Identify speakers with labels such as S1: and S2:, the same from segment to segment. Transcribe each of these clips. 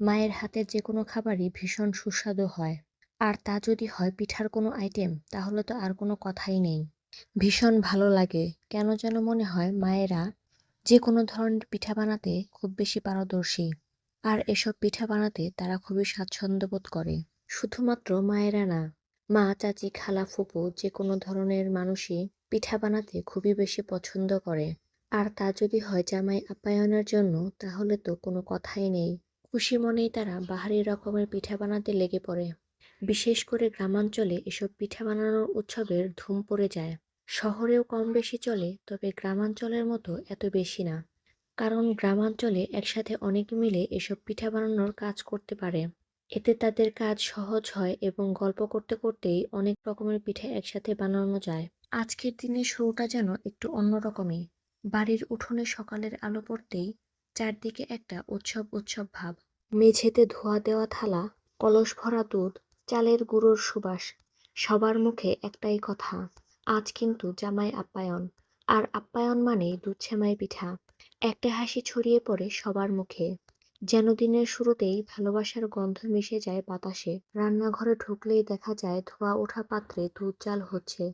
S1: মায়ের হাতের যে কোনো খাবারই ভীষণ সুস্বাদু হয়। আর তা যদি হয় পিঠার কোনো আইটেম তাহলে তো আর কোনো কথাই নেই। ভীষণ ভালো লাগে। কেন যেন মনে হয় মায়েরা যে কোনো ধরনের পিঠা বানাতে খুব বেশি পারদর্শী। আর এসব পিঠা বানাতে তারা খুবই স্বাচ্ছন্দ্য বোধ করে। শুধুমাত্র মায়েরা না, মা, চাচি, খালা, ফুপু যে কোনো ধরনের মানুষই পিঠা বানাতে খুবই বেশি পছন্দ করে। আর তা যদি হয় জামাই আপ্যায়নের জন্য, তাহলে তো কোনো কথাই নেই। খুশি মনেই তারা বাহারি রকমের পিঠা বানাতে লেগে পড়ে। বিশেষ করে গ্রামাঞ্চলে এসব পিঠা বানানোর উৎসবের ধুম পড়ে যায়। শহরেও কম বেশি চলে, তবে গ্রামাঞ্চলের মতো এত বেশি না। কারণ গ্রামাঞ্চলে একসাথে অনেকে মিলে এসব পিঠা বানানোর কাজ করতে পারে। এতে তাদের কাজ সহজ হয় এবং গল্প করতে করতেই অনেক রকমের পিঠা একসাথে বানানো যায়। আজকের দিনের শুরুটা যেন একটু অন্যরকমই। বাড়ির উঠোনে সকালের আলো পড়তেই চারদিকে একটা উৎসব উৎসব ভাব। মেঝেতে ধোয়া দেওয়া থালা, কলস ভরা দুধ, চালের গুঁড়োর সুবাস, সবার মুখে একটাই কথা, আজ কিন্তু জামাই আপ্যায়ন। আর আপ্যায়ন মানেই দুধ সেমাই পিঠা। একটা হাসি ছড়িয়ে পড়ে সবার মুখে। যেন দিনের শুরুতেই ভালোবাসার গন্ধ মিশে যায় বাতাসে। রান্নাঘরে ঢুকলেই দেখা যায় ধোয়া ওঠা পাত্রে দুধ চাল হচ্ছে।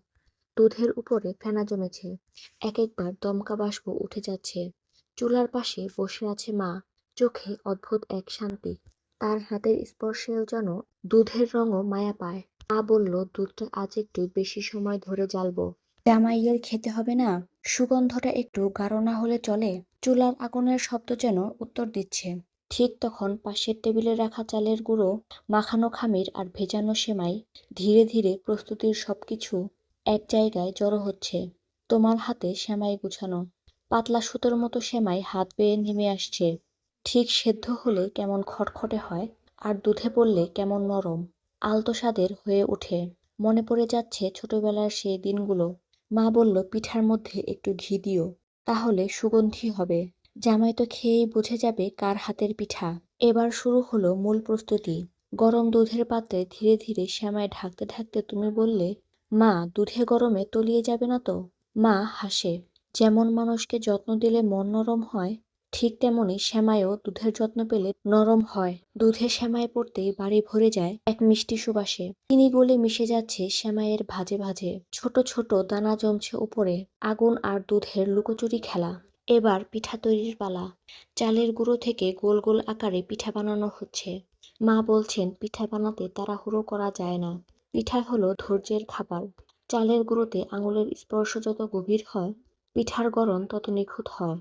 S1: দুধের উপরে ফেনা জমেছে। এক একবার দমকা বাষ্প উঠে যাচ্ছে। চুলার পাশে বসে আছে মা। চোখে অদ্ভুত এক শান্তি। তার হাতের স্পর্শেও যেন দুধের রঙও মায়া পায়। মা বলল, দুধটা আজ একটু বেশি সময় ধরে জ্বালবো। জামাইয়ের খেতে হবে না? সুগন্ধটা একটু গাঢ় না হলে চলে? চুলার আগুনের শব্দ যেন উত্তর দিচ্ছে। ঠিক তখন পাশের টেবিলে রাখা চালের গুঁড়ো, মাখানো খামির আর ভেজানো সেমাই ধীরে ধীরে প্রস্তুতির সবকিছু এক জায়গায় জড়ো হচ্ছে। তোমার হাতে সেমাই গুছানো। পাতলা সুতোর মতো সেমাই হাত বেয়ে নেমে আসছে। ঠিক সেদ্ধ হলে কেমন খটখটে হয়, আর দুধে পড়লে কেমন নরম। আলতো স্বাদের হয়ে ওঠে। মনে পড়ে যাচ্ছে ছোটবেলার সেই দিনগুলো। মা বলল, পিঠার মধ্যে একটু ঘি দিও, তাহলে সুগন্ধি হবে। জামাই তো খেয়েই বুঝে যাবে কার হাতের পিঠা। এবার শুরু হলো মূল প্রস্তুতি। গরম দুধের পাত্রে ধীরে ধীরে শ্যামায় ঢাকতে ঢাকতে তুমি বললে, মা, দুধে গরমে তলিয়ে যাবে না তো? মা হাসে। যেমন মানুষকে যত্ন দিলে মন নরম হয়, ঠিক তেমনি শ্যামায়ও দুধের যত্ন পেলে নরম হয়। দুধে শ্যামায় পড়তেই বাড়ি ভরে যায় এক মিষ্টি সুবাসে। চিনি গলে মিশে যাচ্ছে শ্যামাইয়ের ভাজে ভাজে। ছোট ছোট দানা জমছে উপরে, আগুন আর দুধের লুকোচুরি খেলা। এবার পিঠা তৈরির পালা। চালের গুঁড়ো থেকে গোল গোল আকারে পিঠা বানানো হচ্ছে। মা বলছেন, পিঠা বানাতে তাড়াহুড়ো করা যায় না। পিঠা হলো ধৈর্যের খাবার। চালের গুঁড়োতে আঙুলের স্পর্শ যত গভীর হয় পিঠার গড়ন তত নিখুঁত হয়।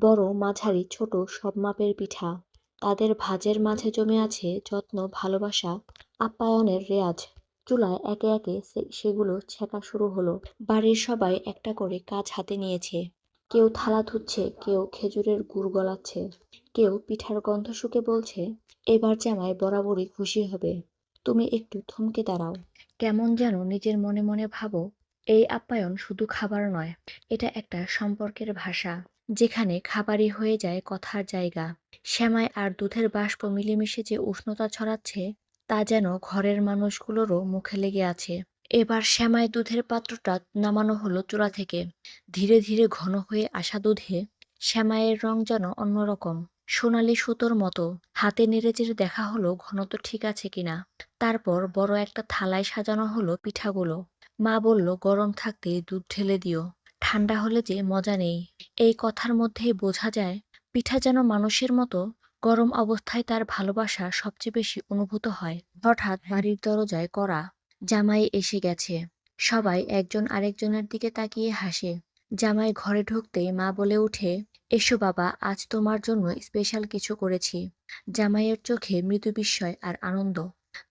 S1: বড়, মাঝারি, ছোট সব মাপের পিঠা। তাদের ভাজের মাঝে জমে আছে যত্ন, ভালোবাসা, আপ্যায়নের রেয়াজ। চুলায় একে একে সেগুলো ছেঁকা শুরু হলো। বাড়ির সবাই একটা করে কাজ হাতে নিয়েছে। কেউ থালা ধুচ্ছে, কেউ খেজুরের গুড় গলাচ্ছে। কেউ পিঠার গন্ধ শুকে বলছে, এবার জামাই বরাবরই খুশি হবে। তুমি একটু থমকে দাঁড়াও। কেমন যেন নিজের মনে মনে ভাবো এই আপ্যায়ন শুধু খাবার নয়, এটা একটা সম্পর্কের ভাষা, যেখানে খাবারই হয়ে যায় কথার জায়গা। শ্যামাই আর দুধের বাষ্প মিলেমিশে যে উষ্ণতা ছড়াচ্ছে, তা যেন ঘরের মানুষগুলোরও মুখে লেগে আছে। এবার শ্যামাই দুধের পাত্রটা নামানো হলো চূড়া থেকে। ধীরে ধীরে ঘন হয়ে আসা দুধে শ্যামাইয়ের রং যেন অন্যরকম, সোনালি সুতোর মতো। হাতে নেড়েচেড়ে দেখা হলো ঘনত্ব ঠিক আছে কিনা। তারপর বড় একটা থালায় সাজানো হলো পিঠাগুলো। মা বলল, গরম থাকতে দুধ ঢেলে দিও, ঠান্ডা হলে যে মজা নেই। এই কথার মধ্যেই বোঝা যায়, পিঠা যেন মানুষের মতো গরম অবস্থায় তার ভালোবাসা সবচেয়ে বেশি অনুভূত হয়। হঠাৎ বাড়ির দরজায় করা জামাই এসে গেছে। সবাই একজন আরেকজনের দিকে তাকিয়ে হাসে। জামাই ঘরে ঢুকতেই মা বলে উঠে এসো বাবা, আজ তোমার জন্য স্পেশাল কিছু করেছি। জামাইয়ের চোখে মৃদু বিস্ময় আর আনন্দ।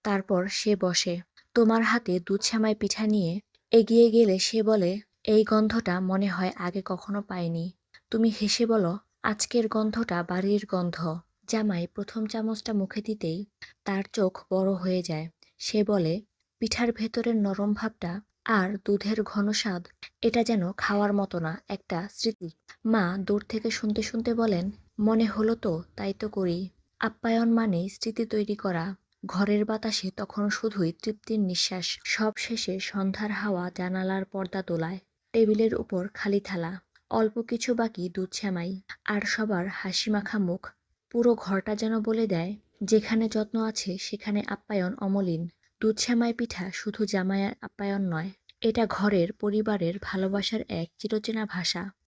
S1: তারপর সে বসে। তোমার হাতে দুধ শ্যামাই পিঠা নিয়ে এগিয়ে গেলে সে বলে, এই গন্ধটা মনে হয় আগে কখনো পাইনি। তুমি হেসে বলো, আজকের গন্ধটা বাড়ির গন্ধ। জামাই প্রথম চামচটা মুখে দিতেই তার চোখ বড় হয়ে যায়। সে বলে, পিঠার ভেতরের নরম ভাবটা আর দুধের ঘন স্বাদ, এটা যেন খাওয়ার মতো না, একটা স্মৃতি। মা দূর থেকে শুনতে শুনতে বলেন, মনে হলো তো, তাই তো করি। আপ্যায়ন মানে স্মৃতি তৈরি করা। ঘরের বাতাসে তখন শুধুই তৃপ্তির নিঃশ্বাস। সব শেষে সন্ধ্যার হাওয়া জানালার পর্দা তোলায়, টেবিলের উপর খালি থালা, অল্প কিছু বাকি দুধ শ্যামাই আর সবার হাসি মাখা মুখ। পুরো ঘরটা যেন বলে দেয়, যেখানে যত্ন আছে, সেখানে আপ্যায়ন অমলিন। দুধ সেমাই পিঠা শুধু জামাইয়ের আপ্যায়ন নয়, এটা ঘরের পরিবারের ভালোবাসার এক চিরচেনা ভাষা।